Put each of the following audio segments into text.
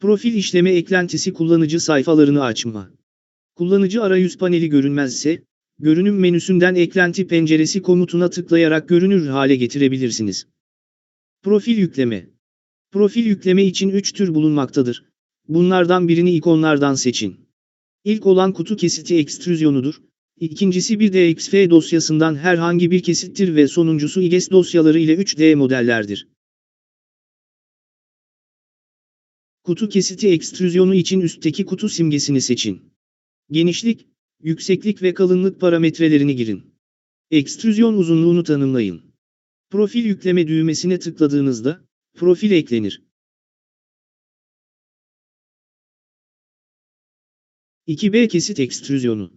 Profil işleme eklentisi kullanıcı sayfalarını açma. Kullanıcı arayüz paneli görünmezse, görünüm menüsünden eklenti penceresi komutuna tıklayarak görünür hale getirebilirsiniz. Profil yükleme. Profil yükleme için 3 tür bulunmaktadır. Bunlardan birini ikonlardan seçin. İlk olan kutu kesiti ekstrüzyonudur. İkincisi bir DXF dosyasından herhangi bir kesittir ve sonuncusu IGES dosyaları ile 3D modellerdir. Kutu kesiti ekstrüzyonu için üstteki kutu simgesini seçin. Genişlik, yükseklik ve kalınlık parametrelerini girin. Ekstrüzyon uzunluğunu tanımlayın. Profil yükleme düğmesine tıkladığınızda, profil eklenir. 2B kesit ekstrüzyonu.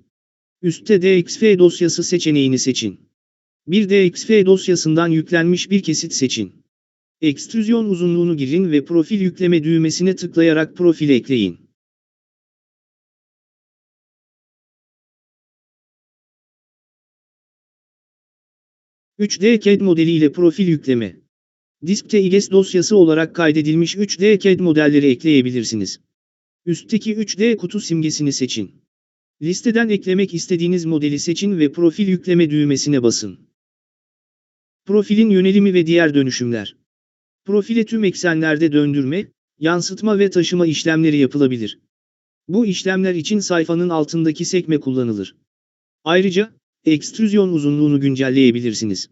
Üstte DXF dosyası seçeneğini seçin. Bir DXF dosyasından yüklenmiş bir kesit seçin. Ekstrüzyon uzunluğunu girin ve profil yükleme düğmesine tıklayarak profil ekleyin. ...3D CAD modeliyle profil yükleme. Diskte IGES dosyası olarak kaydedilmiş 3D CAD modelleri ekleyebilirsiniz. Üstteki 3D kutu simgesini seçin. Listeden eklemek istediğiniz modeli seçin ve profil yükleme düğmesine basın. Profilin yönelimi ve diğer dönüşümler. Profile tüm eksenlerde döndürme, yansıtma ve taşıma işlemleri yapılabilir. Bu işlemler için sayfanın altındaki sekme kullanılır. Ayrıca, ekstrüzyon uzunluğunu güncelleyebilirsiniz.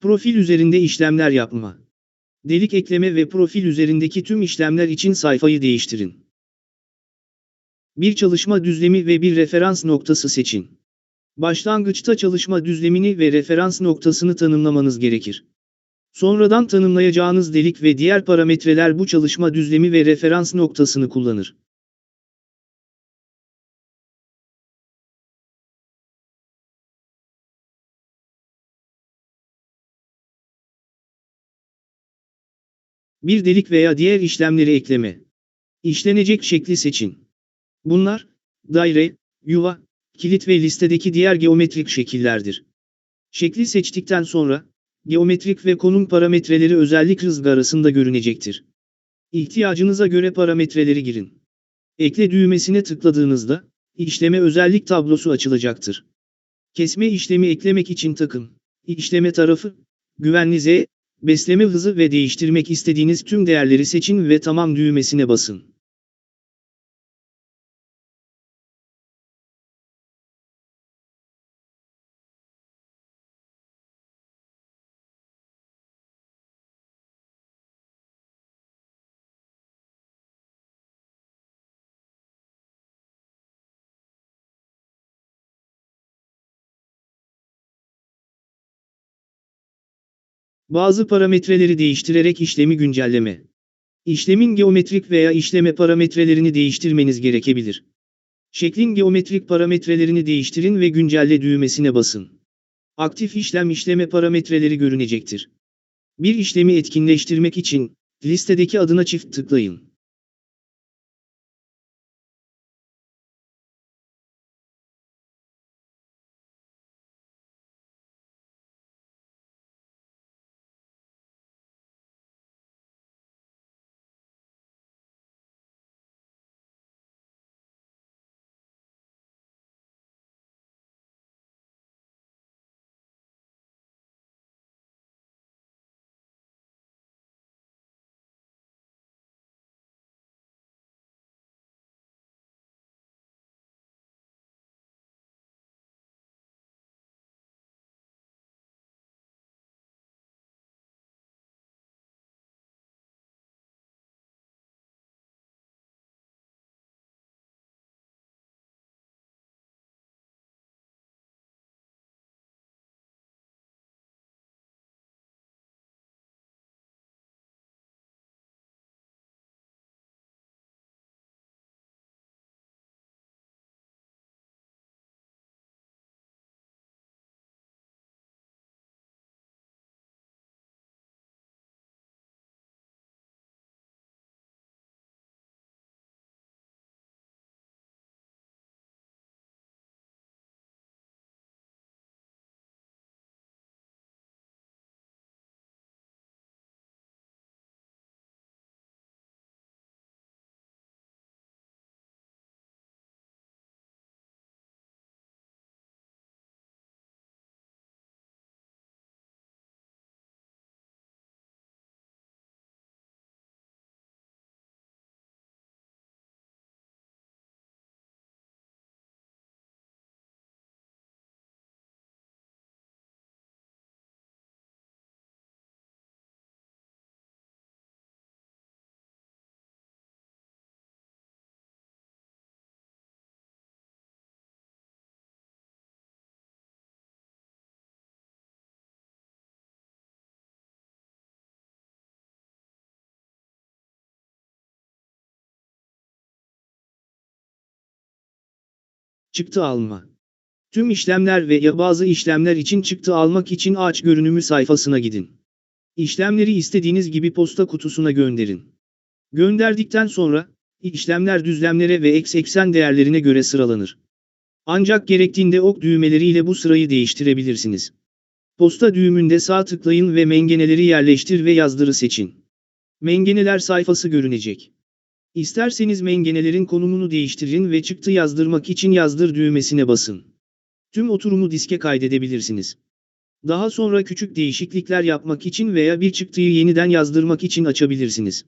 Profil üzerinde işlemler yapma. Delik ekleme ve profil üzerindeki tüm işlemler için sayfayı değiştirin. Bir çalışma düzlemi ve bir referans noktası seçin. Başlangıçta çalışma düzlemini ve referans noktasını tanımlamanız gerekir. Sonradan tanımlayacağınız delik ve diğer parametreler bu çalışma düzlemi ve referans noktasını kullanır. Bir delik veya diğer işlemleri ekleme. İşlenecek şekli seçin. Bunlar, daire, yuva, kilit ve listedeki diğer geometrik şekillerdir. Şekli seçtikten sonra, geometrik ve konum parametreleri özellik rızgı arasında görünecektir. İhtiyacınıza göre parametreleri girin. Ekle düğmesine tıkladığınızda, işleme özellik tablosu açılacaktır. Kesme işlemi eklemek için takım, işleme tarafı, güvenli Z, besleme hızı ve değiştirmek istediğiniz tüm değerleri seçin ve tamam düğmesine basın. Bazı parametreleri değiştirerek işlemi güncelleme. İşlemin geometrik veya işleme parametrelerini değiştirmeniz gerekebilir. Şeklin geometrik parametrelerini değiştirin ve güncelle düğmesine basın. Aktif işlem işleme parametreleri görünecektir. Bir işlemi etkinleştirmek için, listedeki adına çift tıklayın. Çıktı alma. Tüm işlemler ve ya bazı işlemler için çıktı almak için ağaç görünümü sayfasına gidin. İşlemleri istediğiniz gibi posta kutusuna gönderin. Gönderdikten sonra, işlemler düzlemlere ve eks eksen değerlerine göre sıralanır. Ancak gerektiğinde ok düğmeleriyle bu sırayı değiştirebilirsiniz. Posta düğümünde sağ tıklayın ve mengeneleri yerleştir ve yazdırı seçin. Mengeneler sayfası görünecek. İsterseniz mengenelerin konumunu değiştirin ve çıktı yazdırmak için yazdır düğmesine basın. Tüm oturumu diske kaydedebilirsiniz. Daha sonra küçük değişiklikler yapmak için veya bir çıktıyı yeniden yazdırmak için açabilirsiniz.